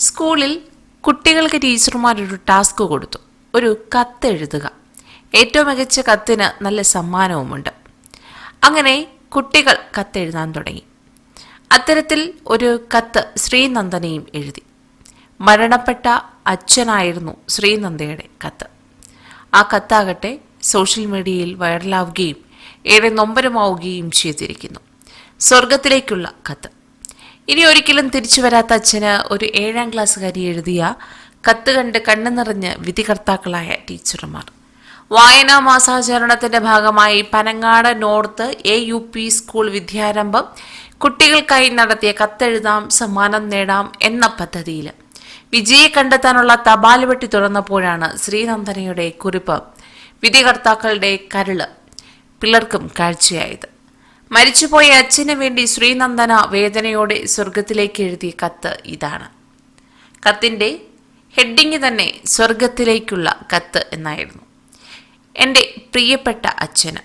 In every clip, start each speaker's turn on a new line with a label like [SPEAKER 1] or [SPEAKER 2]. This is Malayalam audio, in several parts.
[SPEAKER 1] സ്കൂളിൽ കുട്ടികൾക്ക് ടീച്ചർമാരൊരു ടാസ്ക് കൊടുത്തു. ഒരു കത്ത് എഴുതുക. ഏറ്റവും മികച്ച കത്തിന് നല്ല സമ്മാനവുമുണ്ട്. അങ്ങനെ കുട്ടികൾ കത്തെഴുതാൻ തുടങ്ങി. അത്തരത്തിൽ ഒരു കത്ത് ശ്രീനന്ദനയും എഴുതി. മരണപ്പെട്ട അച്ഛനായിരുന്നു ശ്രീനന്ദയുടെ കത്ത്. ആ കത്താകട്ടെ സോഷ്യൽ മീഡിയയിൽ വൈറലാവുകയും ഏറെ നൊമ്പരമാവുകയും ചെയ്തിരിക്കുന്നു. സ്വർഗത്തിലേക്കുള്ള കത്ത്. ഇനി ഒരിക്കലും തിരിച്ചു വരാത്ത അച്ഛന് ഒരു ഏഴാം ക്ലാസ്സുകാരി എഴുതിയ കത്ത് കണ്ട് കണ്ണു നിറഞ്ഞ് വിധികർത്താക്കളായ ടീച്ചർമാർ. വായനാ മാസാചരണത്തിന്റെ ഭാഗമായി Panangad north A U P school വിദ്യാരംഭം കുട്ടികൾക്കായി നടത്തിയ കത്തെഴുതാം സമ്മാനം നേടാം എന്ന പദ്ധതിയിൽ വിജയി കണ്ടെത്താനുള്ള തപാൽ വെട്ടി തുറന്നപ്പോഴാണ് ശ്രീനന്ദനയുടെ കുറിപ്പ് വിധികർത്താക്കളുടെ കരൾ പിള്ളർക്കും കാഴ്ചയായത്. മരിച്ചുപോയ അച്ഛന് വേണ്ടി ശ്രീനന്ദന വേദനയോടെ സ്വർഗത്തിലേക്ക് എഴുതിയ കത്ത് ഇതാണ്. കത്തിന്റെ ഹെഡിങ് തന്നെ സ്വർഗത്തിലേക്കുള്ള കത്ത് എന്നായിരുന്നു. എന്റെ പ്രിയപ്പെട്ട അച്ഛന്.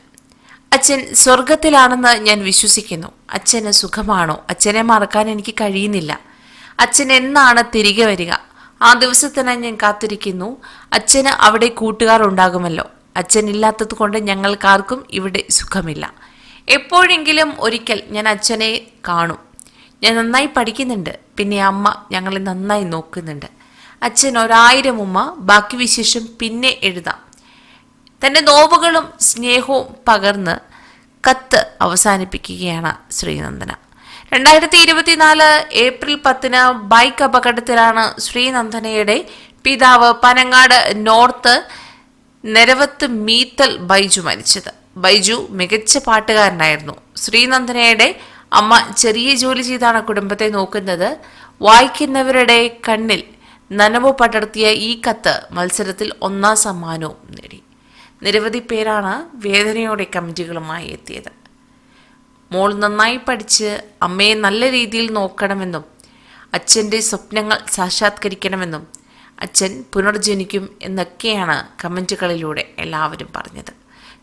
[SPEAKER 1] അച്ഛൻ സ്വർഗത്തിലാണെന്ന് ഞാൻ വിശ്വസിക്കുന്നു. അച്ഛന് സുഖമാണോ? അച്ഛനെ മറക്കാൻ എനിക്ക് കഴിയുന്നില്ല. അച്ഛൻ എന്നാണ് തിരികെ വരിക? ആ ദിവസത്തിനായി ഞാൻ കാത്തിരിക്കുന്നു. അച്ഛന് അവിടെ കൂട്ടുകാർ ഉണ്ടാകുമല്ലോ. അച്ഛൻ ഇല്ലാത്തത് കൊണ്ട് ഞങ്ങൾക്കാർക്കും ഇവിടെ സുഖമില്ല. എപ്പോഴെങ്കിലും ഒരിക്കൽ ഞാൻ അച്ഛനെ കാണും. ഞാൻ നന്നായി പഠിക്കുന്നുണ്ട്. പിന്നെ അമ്മ ഞങ്ങളെ നന്നായി നോക്കുന്നുണ്ട്. അച്ഛൻ ഒരായിരം ഉമ്മ ബാക്കി വിശേഷം പിന്നെ എഴുതാം. തന്റെ നോവുകളും സ്നേഹവും പകർന്ന് കത്ത് അവസാനിപ്പിക്കുകയാണ് ശ്രീനന്ദന. രണ്ടായിരത്തി ഇരുപത്തിനാല് ഏപ്രിൽ പത്തിന് ബൈക്ക് അപകടത്തിലാണ് ശ്രീനന്ദനയുടെ പിതാവ് പനങ്ങാട് നോർത്ത് നിരവത്ത് മീത്തൽ ബൈജു മരിച്ചത്. ബൈജു മികച്ച പാട്ടുകാരനായിരുന്നു. ശ്രീനന്ദനയുടെ അമ്മ ചെറിയ ജോലി ചെയ്താണ് കുടുംബത്തെ നോക്കുന്നത്. വായിക്കുന്നവരുടെ കണ്ണിൽ നനവ് പടർത്തിയ ഈ കത്ത് മത്സരത്തിൽ ഒന്നാം സമ്മാനവും നേടി. നിരവധി പേരാണ് വേദനയോടെ കമന്റുകളുമായി എത്തിയത്. മോൾ നന്നായി പഠിച്ച് അമ്മയെ നല്ല രീതിയിൽ നോക്കണമെന്നും അച്ഛന്റെ സ്വപ്നങ്ങൾ സാക്ഷാത്കരിക്കണമെന്നും അച്ഛൻ പുനർജനിക്കും എന്നൊക്കെയാണ് കമന്റുകളിലൂടെ എല്ലാവരും പറഞ്ഞത്.